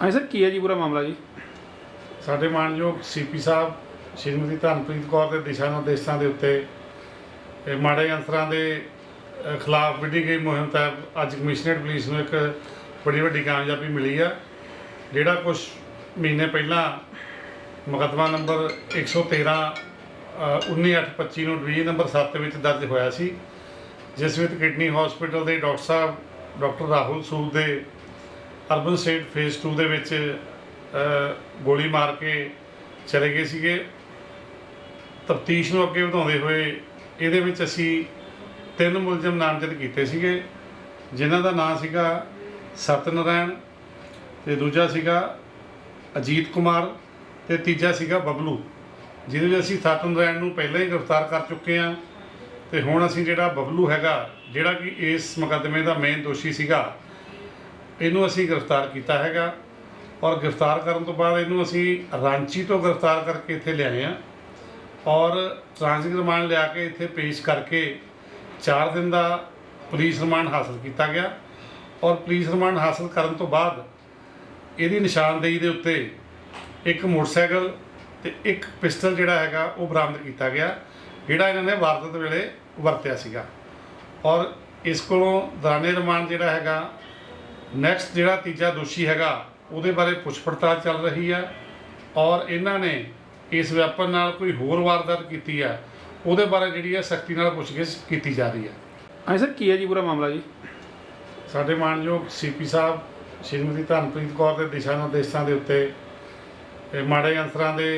ਹਾਂਜੀ ਸਰ ਕੀ ਹੈ ਜੀ ਪੂਰਾ ਮਾਮਲਾ ਜੀ? ਸਾਡੇ ਮਾਨਯੋਗ ਸੀਪੀ ਸਾਹਿਬ ਸ਼੍ਰੀਮਤੀ ਧਨਪ੍ਰੀਤ ਕੌਰ ਦੇ ਦਿਸ਼ਾ ਨਿਰਦੇਸ਼ਾਂ ਦੇ ਉੱਤੇ ਇਹ ਮਾੜੇ ਅੰਸਰਾਂ ਦੇ ਖਿਲਾਫ ਵਿੱਢੀ ਗਈ ਮੁਹਿੰਮ ਤਹਿਤ ਅੱਜ ਕਮਿਸ਼ਨਰੇਟ ਪੁਲਿਸ ਨੂੰ ਇੱਕ ਬੜੀ ਵੱਡੀ ਕਾਮਯਾਬੀ ਮਿਲੀ ਆ। ਜਿਹੜਾ ਕੁਝ ਮਹੀਨੇ ਪਹਿਲਾਂ ਮੁਕੱਦਮਾ ਨੰਬਰ 113 ਅ, 19825 ਨੂੰ ਡਿਵੀਜ਼ਨ ਨੰਬਰ 7 ਵਿੱਚ ਦਰਜ ਹੋਇਆ ਸੀ ਜਿਸ ਵਿੱਚ ਕਿਡਨੀ ਹਸਪੀਟਲ ਦੇ ਡਾਕਟਰ ਸਾਹਿਬ ਡਾਕਟਰ ਰਾਹੁਲ ਸੂਦ ਦੇ ਅਰਬਨ ਸਟੇਟ ਫੇਸ 2 ਦੇ ਵਿੱਚ ਗੋਲੀ ਮਾਰ ਕੇ ਚਲੇ ਗਏ ਸੀਗੇ। ਤਫਤੀਸ਼ ਨੂੰ ਅੱਗੇ ਵਧਾਉਂਦੇ ਹੋਏ ਇਹਦੇ ਵਿੱਚ ਅਸੀਂ ਤਿੰਨ ਮੁਲਜ਼ਮ ਨਾਮਜ਼ਦ ਕੀਤੇ ਸੀਗੇ, ਜਿਨ੍ਹਾਂ ਦਾ ਨਾਂ ਸੀਗਾ ਸਤਨਰਾਇਣ ਤੇ ਦੂਜਾ ਸੀਗਾ ਅਜੀਤ ਕੁਮਾਰ ਤੇ ਤੀਜਾ ਸੀਗਾ ਬਬਲੂ, ਜਿਹਦੇ ਵਿੱਚ ਅਸੀਂ ਸਤਨਰਾਇਣ ਨੂੰ ਪਹਿਲਾਂ ਹੀ ਗ੍ਰਿਫਤਾਰ ਕਰ ਚੁੱਕੇ ਹਾਂ ਤੇ ਹੁਣ ਅਸੀਂ ਜਿਹੜਾ ਬਬਲੂ ਹੈਗਾ, ਜਿਹੜਾ ਕਿ ਇਸ ਮੁਕੱਦਮੇ ਦਾ ਮੇਨ ਦੋਸ਼ੀ ਸੀਗਾ ਇਹਨੂੰ ਅਸੀਂ ਗ੍ਰਿਫਤਾਰ ਕੀਤਾ ਹੈਗਾ ਔਰ ਗ੍ਰਿਫਤਾਰ ਕਰਨ ਤੋਂ ਬਾਅਦ ਇਹਨੂੰ ਅਸੀਂ ਰਾਂਚੀ ਤੋਂ ਗ੍ਰਿਫਤਾਰ ਕਰਕੇ ਇੱਥੇ ਲਿਆਏ ਆ ਔਰ ਟ੍ਰਾਂਜ਼ਿਟ ਰਿਮਾਂਡ ਲਿਆ ਕੇ ਇੱਥੇ ਪੇਸ਼ ਕਰਕੇ 4 ਦਿਨ ਦਾ ਪੁਲਿਸ ਰਿਮਾਂਡ ਹਾਸਲ ਕੀਤਾ ਗਿਆ ਔਰ ਪੁਲਿਸ ਰਿਮਾਂਡ ਹਾਸਲ ਕਰਨ ਤੋਂ ਬਾਅਦ ਇਹਦੀ ਨਿਸ਼ਾਨਦੇਹੀ ਦੇ ਉੱਤੇ ਇੱਕ ਮੋਟਰਸਾਈਕਲ ਤੇ ਇੱਕ ਪਿਸਟਲ ਜਿਹੜਾ ਹੈਗਾ ਉਹ ਬਰਾਮਦ ਕੀਤਾ ਗਿਆ, ਜਿਹੜਾ ਇਹਨਾਂ ਨੇ ਵਾਰਦਾਤ ਵੇਲੇ ਵਰਤਿਆ ਸੀਗਾ। ਔਰ ਇਸ ਕੋਲੋਂ ਦੌਰਾਨੇ ਰਿਮਾਂਡ ਜਿਹੜਾ ਹੈਗਾ ਨੈਕਸਟ ਜਿਹੜਾ ਤੀਜਾ ਦੋਸ਼ੀ ਹੈਗਾ ਉਹਦੇ ਬਾਰੇ ਪੁੱਛ ਪੜਤਾਲ ਚੱਲ ਰਹੀ ਹੈ ਔਰ ਇਹਨਾਂ ਨੇ ਇਸ ਵੈਪਨ ਨਾਲ ਕੋਈ ਹੋਰ ਵਾਰਦਾਤ ਕੀਤੀ ਹੈ ਉਹਦੇ ਬਾਰੇ ਜਿਹੜੀ ਹੈ ਸਖਤੀ ਨਾਲ ਪੁੱਛਗਿੱਛ ਕੀਤੀ ਜਾ ਰਹੀ ਹੈ। ਹਾਂਜੀ ਸਰ ਕੀ ਹੈ ਜੀ ਪੂਰਾ ਮਾਮਲਾ ਜੀ? ਸਾਡੇ ਮਾਨਯੋਗ ਸੀਪੀ ਸਾਹਿਬ ਸ਼੍ਰੀਮਤੀ ਧਨਪ੍ਰੀਤ ਕੌਰ ਦੇ ਦਿਸ਼ਾ ਨਿਰਦੇਸ਼ਾਂ ਦੇ ਉੱਤੇ ਇਹ ਮਾੜੇ ਅੰਸਰਾਂ ਦੇ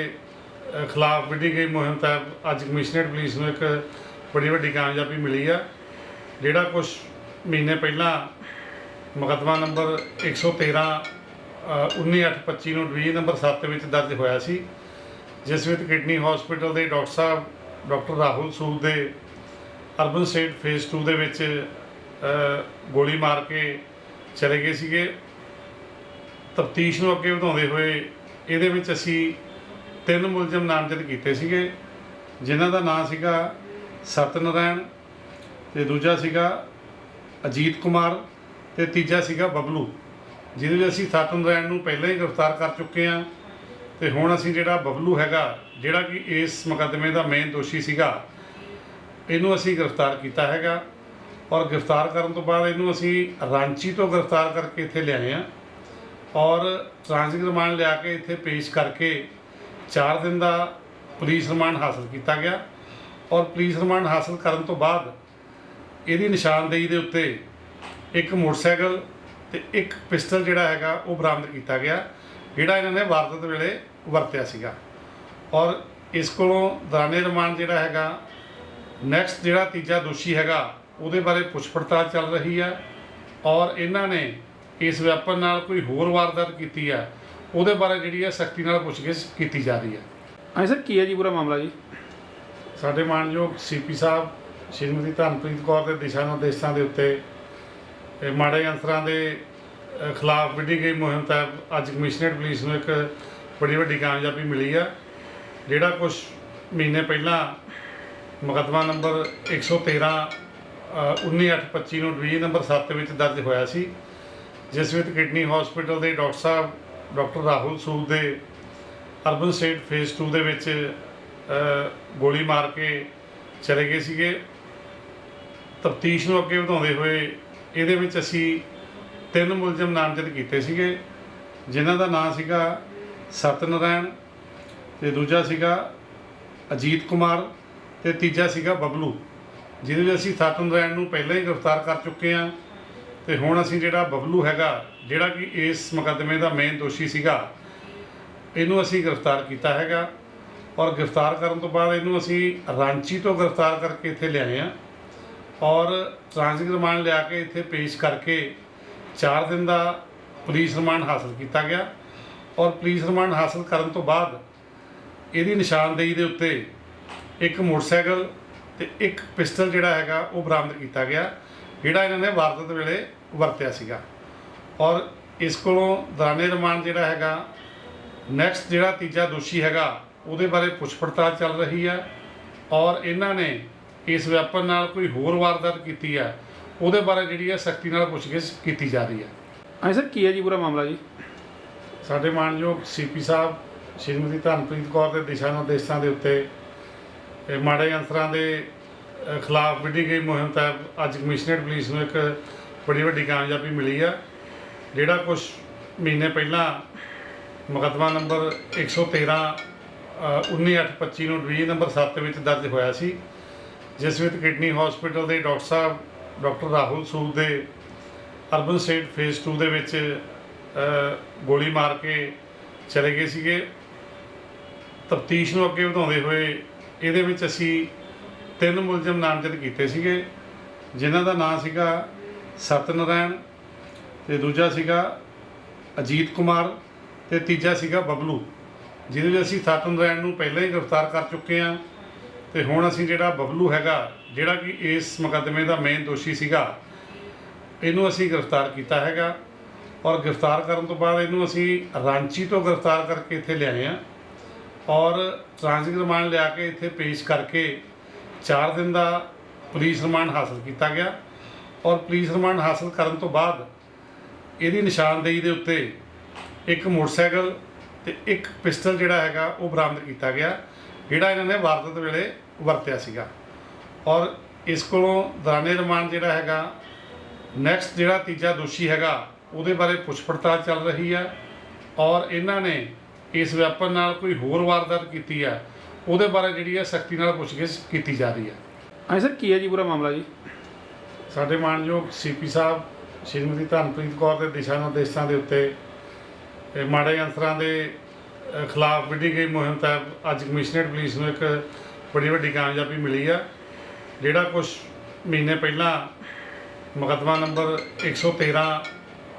ਖਿਲਾਫ ਵਿੱਢੀ ਗਈ ਮੁਹਿੰਮ ਤਹਿਤ ਅੱਜ ਕਮਿਸ਼ਨਰੇਟ ਪੁਲਿਸ ਨੂੰ ਇੱਕ ਬੜੀ ਵੱਡੀ ਕਾਮਯਾਬੀ ਮਿਲੀ ਆ ਜਿਹੜਾ ਕੁਝ ਮਹੀਨੇ ਪਹਿਲਾਂ ਮੁਕੱਦਮਾ ਨੰਬਰ 113 ਅ, 19825 ਨੂੰ ਡਿਵੀਜ਼ਨ ਨੰਬਰ 7 ਵਿੱਚ ਦਰਜ ਹੋਇਆ ਸੀ ਜਿਸ ਵਿੱਚ ਕਿਡਨੀ ਹਸਪੀਟਲ ਦੇ ਡਾਕਟਰ ਸਾਹਿਬ ਡਾਕਟਰ ਰਾਹੁਲ ਸੂਦ ਦੇ ਅਰਬਨ ਸਟੇਟ ਫੇਸ 2 ਦੇ ਵਿੱਚ ਗੋਲੀ ਮਾਰ ਕੇ ਚਲੇ ਗਏ ਸੀਗੇ। ਤਫਤੀਸ਼ ਨੂੰ ਅੱਗੇ ਵਧਾਉਂਦੇ ਹੋਏ ਇਹਦੇ ਵਿੱਚ ਅਸੀਂ ਤਿੰਨ ਮੁਲਜ਼ਮ ਨਾਮਜ਼ਦ ਕੀਤੇ ਸੀਗੇ ਜਿਨ੍ਹਾਂ ਦਾ ਨਾਂ ਸੀਗਾ ਸਤਨਰਾਇਣ ਤੇ ਦੂਜਾ ਸੀਗਾ ਅਜੀਤ ਕੁਮਾਰ। ਤੇ ਤੀਜਾ ਸੀਗਾ ਬਬਲੂ, ਜਿਹਦੇ ਵਿੱਚ ਅਸੀਂ ਸਤਨਰਾਇਣ ਨੂੰ ਪਹਿਲਾਂ ਹੀ ਗ੍ਰਿਫਤਾਰ ਕਰ ਚੁੱਕੇ ਹਾਂ ਤੇ ਹੁਣ ਅਸੀਂ ਜਿਹੜਾ ਬਬਲੂ ਹੈਗਾ, ਜਿਹੜਾ ਕਿ ਇਸ ਮੁਕੱਦਮੇ ਦਾ ਮੇਨ ਦੋਸ਼ੀ ਸੀਗਾ, ਇਹਨੂੰ ਅਸੀਂ ਗ੍ਰਿਫਤਾਰ ਕੀਤਾ ਹੈਗਾ ਔਰ ਗ੍ਰਿਫਤਾਰ ਕਰਨ ਤੋਂ ਬਾਅਦ ਇਹਨੂੰ ਅਸੀਂ ਰਾਂਚੀ ਤੋਂ ਗ੍ਰਿਫਤਾਰ ਕਰਕੇ ਇੱਥੇ ਲਿਆਏ ਆ ਔਰ ਟ੍ਰਾਂਜ਼ਿਟ ਰਿਮਾਂਡ ਲਿਆ ਕੇ ਇੱਥੇ ਪੇਸ਼ ਕਰਕੇ 4 ਦਿਨ ਦਾ ਪੁਲਿਸ ਰਿਮਾਂਡ ਹਾਸਲ ਕੀਤਾ ਗਿਆ ਔਰ ਪੁਲਿਸ ਰਿਮਾਂਡ ਹਾਸਲ ਕਰਨ ਤੋਂ ਬਾਅਦ ਇਹਦੀ ਨਿਸ਼ਾਨਦੇਹੀ ਦੇ ਉੱਤੇ ਇੱਕ ਮੋਟਰਸਾਈਕਲ ਤੇ ਇੱਕ ਪਿਸਟਲ ਜਿਹੜਾ ਹੈਗਾ ਉਹ ਬਰਾਮਦ ਕੀਤਾ ਗਿਆ ਜਿਹੜਾ ਇਹਨਾਂ ਨੇ ਵਾਰਦਾਤ ਵੇਲੇ ਵਰਤਿਆ ਸੀਗਾ। ਔਰ ਇਸ ਕੋਲੋਂ ਦੌਰਾਨੇ ਰਿਮਾਂਡ ਜਿਹੜਾ ਹੈਗਾ ਨੈਕਸਟ ਜਿਹੜਾ ਤੀਜਾ ਦੋਸ਼ੀ ਹੈਗਾ ਉਹਦੇ ਬਾਰੇ ਪੁੱਛ ਪੜਤਾਲ ਚੱਲ ਰਹੀ ਹੈ ਔਰ ਇਹਨਾਂ ਨੇ ਇਸ ਵੈਪਨ ਨਾਲ ਕੋਈ ਹੋਰ ਵਾਰਦਾਤ ਕੀਤੀ ਹੈ ਉਹਦੇ ਬਾਰੇ ਜਿਹੜੀ ਹੈ ਸਖਤੀ ਨਾਲ ਪੁੱਛਗਿੱਛ ਕੀਤੀ ਜਾ ਰਹੀ ਹੈ ਹਾਂਜੀ ਸਰ ਕੀ ਹੈ ਜੀ ਪੂਰਾ ਮਾਮਲਾ ਜੀ? ਸਾਡੇ ਮਾਨਯੋਗ ਸੀਪੀ ਸਾਹਿਬ ਸ਼੍ਰੀਮਤੀ ਧਨਪ੍ਰੀਤ ਕੌਰ ਦੇ ਦਿਸ਼ਾ ਨਿਰਦੇਸ਼ਾਂ ਦੇ ਉੱਤੇ ਮਾੜੇ ਅੰਸਰਾਂ ਦੇ ਖਿਲਾਫ ਵਿੱਢੀ ਗਈ ਮੁਹਿੰਮ ਤਹਿਤ ਅੱਜ ਕਮਿਸ਼ਨਰੇਟ ਪੁਲਿਸ ਨੂੰ ਇੱਕ ਬੜੀ ਵੱਡੀ ਕਾਮਯਾਬੀ ਮਿਲੀ ਆ। ਜਿਹੜਾ ਕੁਝ ਮਹੀਨੇ ਪਹਿਲਾਂ ਮੁਕੱਦਮਾ ਨੰਬਰ 113 ਅ, 19825 ਨੂੰ ਡਿਵੀਜ਼ਨ ਨੰਬਰ 7 ਵਿੱਚ ਦਰਜ ਹੋਇਆ ਸੀ ਜਿਸ ਵਿੱਚ ਕਿਡਨੀ ਹਸਪੀਟਲ ਦੇ ਡਾਕਟਰ ਸਾਹਿਬ ਡਾਕਟਰ ਰਾਹੁਲ ਸੂਦ ਦੇ ਅਰਬਨ ਸਟੇਟ ਫੇਸ 2 ਦੇ ਵਿੱਚ ਗੋਲੀ ਮਾਰ ਕੇ ਚਲੇ ਗਏ ਸੀਗੇ। ਤਫਤੀਸ਼ ਨੂੰ ਅੱਗੇ ਵਧਾਉਂਦੇ ਹੋਏ ਇਹਦੇ ਵਿੱਚ ਅਸੀਂ ਤਿੰਨ ਮੁਲਜ਼ਮ ਨਾਮਜ਼ਦ ਕੀਤੇ ਸੀਗੇ, ਜਿਨ੍ਹਾਂ ਦਾ ਨਾਮ ਸੀਗਾ ਸਤਨਰਾਇਣ, ਤੇ ਦੂਜਾ ਸੀਗਾ ਅਜੀਤ ਕੁਮਾਰ, ਤੇ ਤੀਜਾ ਸੀਗਾ ਬਬਲੂ, ਜਿਹਦੇ ਵਿੱਚ ਅਸੀਂ ਸਤਨਰਾਇਣ ਨੂੰ ਪਹਿਲਾਂ ਹੀ ਗ੍ਰਿਫਤਾਰ ਕਰ ਚੁੱਕੇ ਹਾਂ। ਤੇ ਹੁਣ ਅਸੀਂ ਜਿਹੜਾ ਬਬਲੂ ਹੈਗਾ, ਜਿਹੜਾ ਕਿ ਇਸ ਮੁਕੱਦਮੇ ਦਾ ਮੇਨ ਦੋਸ਼ੀ ਸੀਗਾ, ਇਹਨੂੰ ਅਸੀਂ ਗ੍ਰਿਫਤਾਰ ਕੀਤਾ ਹੈਗਾ। ਔਰ ਗ੍ਰਿਫਤਾਰ ਕਰਨ ਤੋਂ ਬਾਅਦ ਇਹਨੂੰ ਅਸੀਂ ਰਾਂਚੀ ਤੋਂ ਗ੍ਰਿਫਤਾਰ ਕਰਕੇ ਇੱਥੇ ਲਿਆਏ ਆ ਔਰ ਟ੍ਰਾਂਜ਼ਿਟ ਰਿਮਾਂਡ ਲਿਆ ਕੇ ਇੱਥੇ ਪੇਸ਼ ਕਰਕੇ 4 ਦਿਨ ਦਾ ਪੁਲਿਸ ਰਿਮਾਂਡ ਹਾਸਲ ਕੀਤਾ ਗਿਆ। ਔਰ ਪੁਲਿਸ ਰਿਮਾਂਡ ਹਾਸਲ ਕਰਨ ਤੋਂ ਬਾਅਦ ਇਹਦੀ ਨਿਸ਼ਾਨਦੇਹੀ ਦੇ ਉੱਤੇ ਇੱਕ ਮੋਟਰਸਾਈਕਲ ਤੇ ਇੱਕ ਪਿਸਟਲ ਜਿਹੜਾ ਹੈਗਾ ਉਹ ਬਰਾਮਦ ਕੀਤਾ ਗਿਆ, ਜਿਹੜਾ ਇਹਨਾਂ ਨੇ ਵਾਰਦਾਤ ਵੇਲੇ ਵਰਤਿਆ ਸੀਗਾ। ਔਰ ਇਸ ਕੋਲੋਂ ਦੌਰਾਨੇ ਰਿਮਾਂਡ ਜਿਹੜਾ ਹੈਗਾ, ਨੈਕਸਟ ਜਿਹੜਾ ਤੀਜਾ ਦੋਸ਼ੀ ਹੈਗਾ, ਉਹਦੇ ਬਾਰੇ ਪੁੱਛ ਪੜਤਾਲ ਚੱਲ ਰਹੀ ਹੈ। ਔਰ ਇਹਨਾਂ ਨੇ ਇਸ ਵੈਪਨ ਨਾਲ ਕੋਈ ਹੋਰ ਵਾਰਦਾਤ ਕੀਤੀ ਹੈ ਉਹਦੇ ਬਾਰੇ ਜਿਹੜੀ ਹੈ ਸਖਤੀ ਨਾਲ ਪੁੱਛਗਿੱਛ ਕੀਤੀ ਜਾ ਰਹੀ ਹੈ ਹਾਂਜੀ ਸਰ ਕੀ ਹੈ ਜੀ ਪੂਰਾ ਮਾਮਲਾ ਜੀ? ਸਾਡੇ ਮਾਨਯੋਗ ਸੀਪੀ ਸਾਹਿਬ ਸ਼੍ਰੀਮਤੀ ਧਨਪ੍ਰੀਤ ਕੌਰ ਦੇ ਦਿਸ਼ਾ ਨਿਰਦੇਸ਼ਾਂ ਦੇ ਉੱਤੇ ਇਹ ਮਾੜੇ ਅੰਸਰਾਂ ਦੇ ਖਿਲਾਫ ਵਿੱਢੀ ਗਈ ਮੁਹਿੰਮ ਤਹਿਤ ਅੱਜ ਕਮਿਸ਼ਨਰੇਟ ਪੁਲਿਸ ਨੂੰ ਇੱਕ ਬੜੀ ਵੱਡੀ ਕਾਮਯਾਬੀ ਮਿਲੀ ਆ। ਜਿਹੜਾ ਕੁਝ ਮਹੀਨੇ ਪਹਿਲਾਂ ਮੁਕੱਦਮਾ ਨੰਬਰ 113 ਅ, 19825 ਨੂੰ ਡਿਵੀਜ਼ਨ ਨੰਬਰ 7 ਵਿੱਚ ਦਰਜ ਹੋਇਆ ਸੀ ਜਿਸ ਵਿੱਚ ਕਿਡਨੀ ਹਸਪੀਟਲ ਦੇ ਡਾਕਟਰ ਸਾਹਿਬ, ਡਾਕਟਰ ਰਾਹੁਲ ਸੂਦ ਦੇ, ਅਰਬਨ ਸਟੇਟ ਫੇਜ਼ 2 ਦੇ ਵਿੱਚ ਗੋਲੀ ਮਾਰ ਕੇ ਚਲੇ ਗਏ ਸੀਗੇ। ਤਫਤੀਸ਼ ਨੂੰ ਅੱਗੇ ਵਧਾਉਂਦੇ ਹੋਏ ਇਹਦੇ ਵਿੱਚ ਅਸੀਂ ਤਿੰਨ ਮੁਲਜ਼ਮ ਨਾਮਜ਼ਦ ਕੀਤੇ ਸੀਗੇ, ਜਿਨ੍ਹਾਂ ਦਾ ਨਾਂ ਸੀਗਾ ਸਤਨਰਾਇਣ ਤੇ ਦੂਜਾ ਸੀਗਾ ਅਜੀਤ ਕੁਮਾਰ ਤੇ ਤੀਜਾ ਸੀਗਾ ਬਬਲੂ, ਜਿਹਦੇ ਵਿੱਚ ਅਸੀਂ ਸਤਨਰਾਇਣ ਨੂੰ ਪਹਿਲਾਂ ਹੀ ਗ੍ਰਿਫਤਾਰ ਕਰ ਚੁੱਕੇ ਹਾਂ। ਤੇ ਹੁਣ ਅਸੀਂ ਜਿਹੜਾ ਬਬਲੂ ਹੈਗਾ, ਜਿਹੜਾ ਕਿ ਇਸ ਮੁਕੱਦਮੇ ਦਾ ਮੇਨ ਦੋਸ਼ੀ ਸੀਗਾ, ਇਹਨੂੰ ਅਸੀਂ ਗ੍ਰਿਫਤਾਰ ਕੀਤਾ ਹੈਗਾ। ਔਰ ਗ੍ਰਿਫਤਾਰ ਕਰਨ ਤੋਂ ਬਾਅਦ ਇਹਨੂੰ ਅਸੀਂ ਰਾਂਚੀ ਤੋਂ ਗ੍ਰਿਫਤਾਰ ਕਰਕੇ ਇੱਥੇ ਲਿਆਏ ਆ। ਔਰ ਟ੍ਰਾਂਜ਼ਿਟ ਰਿਮਾਂਡ ਲਿਆ ਕੇ ਇੱਥੇ ਪੇਸ਼ ਕਰਕੇ 4 ਦਿਨ ਦਾ ਪੁਲਿਸ ਰਿਮਾਂਡ ਹਾਸਲ ਕੀਤਾ ਗਿਆ। ਔਰ ਪੁਲਿਸ ਰਿਮਾਂਡ ਹਾਸਲ ਕਰਨ ਤੋਂ ਬਾਅਦ ਇਹਦੀ ਨਿਸ਼ਾਨਦੇਹੀ ਦੇ ਉੱਤੇ ਇੱਕ ਮੋਟਰਸਾਈਕਲ ਤੇ ਇੱਕ ਪਿਸਟਲ ਜਿਹੜਾ ਹੈਗਾ ਉਹ ਬਰਾਮਦ ਕੀਤਾ ਗਿਆ, ਜਿਹੜਾ ਇਹਨਾਂ ਨੇ ਵਾਰਦਾਤ ਵੇਲੇ ਵਰਤਿਆ ਸੀਗਾ। ਔਰ ਇਸ ਕੋਲੋਂ ਦੌਰਾਨੇ ਰਿਮਾਂਡ ਜਿਹੜਾ ਹੈਗਾ ਨੈਕਸਟ ਜਿਹੜਾ ਤੀਜਾ ਦੋਸ਼ੀ ਹੈਗਾ ਉਹਦੇ ਬਾਰੇ ਪੁੱਛ ਪੜਤਾਲ ਚੱਲ ਰਹੀ ਹੈ। ਔਰ ਇਹਨਾਂ ਨੇ ਇਸ ਵੈਪਨ ਨਾਲ ਕੋਈ ਹੋਰ ਵਾਰਦਾਤ ਕੀਤੀ ਹੈ ਉਹਦੇ ਬਾਰੇ ਜਿਹੜੀ ਹੈ ਸਖਤੀ ਨਾਲ ਪੁੱਛਗਿੱਛ ਕੀਤੀ ਜਾ ਰਹੀ ਹੈ। ਹਾਂਜੀ ਸਰ ਕੀ ਹੈ ਜੀ ਪੂਰਾ ਮਾਮਲਾ ਜੀ? ਸਾਡੇ ਮਾਨਯੋਗ ਸੀਪੀ ਸਾਹਿਬ ਸ਼੍ਰੀਮਤੀ ਧਨਪ੍ਰੀਤ ਕੌਰ ਦੇ ਦਿਸ਼ਾ ਨਿਰਦੇਸ਼ਾਂ ਦੇ ਉੱਤੇ ਇਹ ਮਾੜੇ ਅੰਸਰਾਂ ਦੇ ਖਿਲਾਫ ਵਿੱਢੀ ਗਈ ਮੁਹਿੰਮ ਤਹਿਤ ਅੱਜ ਕਮਿਸ਼ਨਰੇਟ ਪੁਲਿਸ ਨੂੰ ਇੱਕ ਬੜੀ ਵੱਡੀ ਕਾਮਯਾਬੀ ਮਿਲੀ ਆ। ਜਿਹੜਾ ਕੁਝ ਮਹੀਨੇ ਪਹਿਲਾਂ ਮੁਕੱਦਮਾ ਨੰਬਰ 113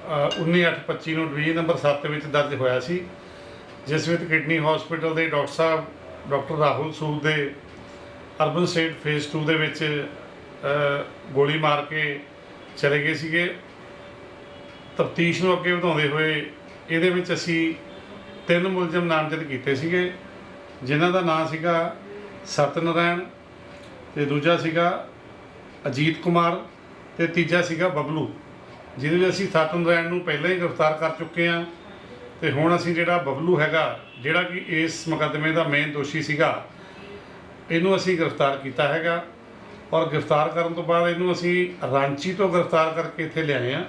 ਅ, 19825 ਨੂੰ ਡਿਵੀਜ਼ਨ ਨੰਬਰ 7 ਵਿੱਚ ਦਰਜ ਹੋਇਆ ਸੀ ਜਿਸ ਵਿੱਚ ਕਿਡਨੀ ਹਸਪੀਟਲ ਦੇ ਡਾਕਟਰ ਸਾਹਿਬ ਡਾਕਟਰ ਰਾਹੁਲ ਸੂਦ ਦੇ ਅਰਬਨ ਸਟੇਟ ਫੇਜ਼ 2 ਦੇ ਵਿੱਚ ਗੋਲੀ ਮਾਰ ਕੇ ਚਲੇ ਗਏ ਸੀਗੇ। ਤਫਤੀਸ਼ ਨੂੰ ਅੱਗੇ ਵਧਾਉਂਦੇ ਹੋਏ ਇਹਦੇ ਵਿੱਚ ਅਸੀਂ ਤਿੰਨ ਮੁਲਜ਼ਮ ਨਾਮਜ਼ਦ ਕੀਤੇ ਸੀਗੇ ਜਿਨ੍ਹਾਂ ਦਾ ਨਾਂ ਸੀਗਾ ਸਤਨਰਾਇਣ ਤੇ ਦੂਜਾ ਸੀਗਾ ਅਜੀਤ ਕੁਮਾਰ ਤੇ ਤੀਜਾ ਸੀਗਾ ਬਬਲੂ, ਜਿਹਦੇ ਵਿੱਚ ਅਸੀਂ ਸਤਨਰਾਇਣ ਨੂੰ ਪਹਿਲਾਂ ਹੀ ਗ੍ਰਿਫਤਾਰ ਕਰ ਚੁੱਕੇ ਹਾਂ ਤੇ ਹੁਣ ਅਸੀਂ ਜਿਹੜਾ ਬਬਲੂ ਹੈਗਾ, ਜਿਹੜਾ ਕਿ ਇਸ ਮੁਕੱਦਮੇ ਦਾ ਮੇਨ ਦੋਸ਼ੀ ਸੀਗਾ, ਇਹਨੂੰ ਅਸੀਂ ਗ੍ਰਿਫਤਾਰ ਕੀਤਾ ਹੈਗਾ ਔਰ ਗ੍ਰਿਫਤਾਰ ਕਰਨ ਤੋਂ ਬਾਅਦ ਇਹਨੂੰ ਅਸੀਂ ਰਾਂਚੀ ਤੋਂ ਗ੍ਰਿਫਤਾਰ ਕਰਕੇ ਇੱਥੇ ਲਿਆਏ ਆ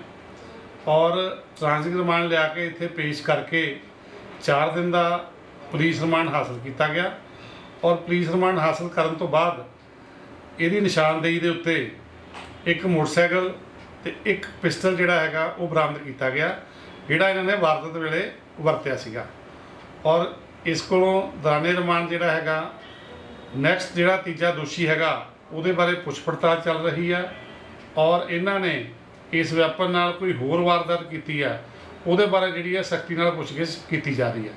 ਔਰ ਟ੍ਰਾਂਜ਼ਿਟ ਰਿਮਾਂਡ ਲਿਆ ਕੇ ਇੱਥੇ ਪੇਸ਼ ਕਰਕੇ 4 ਦਿਨ ਦਾ ਪੁਲਿਸ ਰਿਮਾਂਡ ਹਾਸਲ ਕੀਤਾ ਗਿਆ। ਔਰ ਪੁਲਿਸ ਰਿਮਾਂਡ ਹਾਸਲ ਕਰਨ ਤੋਂ ਬਾਅਦ ਇਹਦੀ ਨਿਸ਼ਾਨਦੇਹੀ ਦੇ ਉੱਤੇ ਇੱਕ ਮੋਟਰਸਾਈਕਲ ਤੇ ਇੱਕ ਪਿਸਟਲ ਜਿਹੜਾ ਹੈਗਾ ਉਹ ਬਰਾਮਦ ਕੀਤਾ ਗਿਆ, ਜਿਹੜਾ ਇਹਨਾਂ ਨੇ ਵਾਰਦਾਤ ਵੇਲੇ ਵਰਤਿਆ ਸੀਗਾ। ਔਰ ਇਸ ਕੋਲੋਂ ਦੌਰਾਨੇ ਰਿਮਾਂਡ ਜਿਹੜਾ ਹੈਗਾ ਨੈਕਸਟ ਜਿਹੜਾ ਤੀਜਾ ਦੋਸ਼ੀ ਹੈਗਾ, ਉਹਦੇ ਬਾਰੇ ਪੁੱਛ ਪੜਤਾਲ ਚੱਲ ਰਹੀ ਆ ਔਰ ਇਹਨਾਂ ਨੇ ਇਸ ਵੈਪਨ ਨਾਲ ਕੋਈ ਹੋਰ ਵਾਰਦਾਤ ਕੀਤੀ ਆ ਉਹਦੇ ਬਾਰੇ ਜਿਹੜੀ ਹੈ ਸਖਤੀ ਨਾਲ ਪੁੱਛਗਿੱਛ ਕੀਤੀ ਜਾ ਰਹੀ ਹੈ।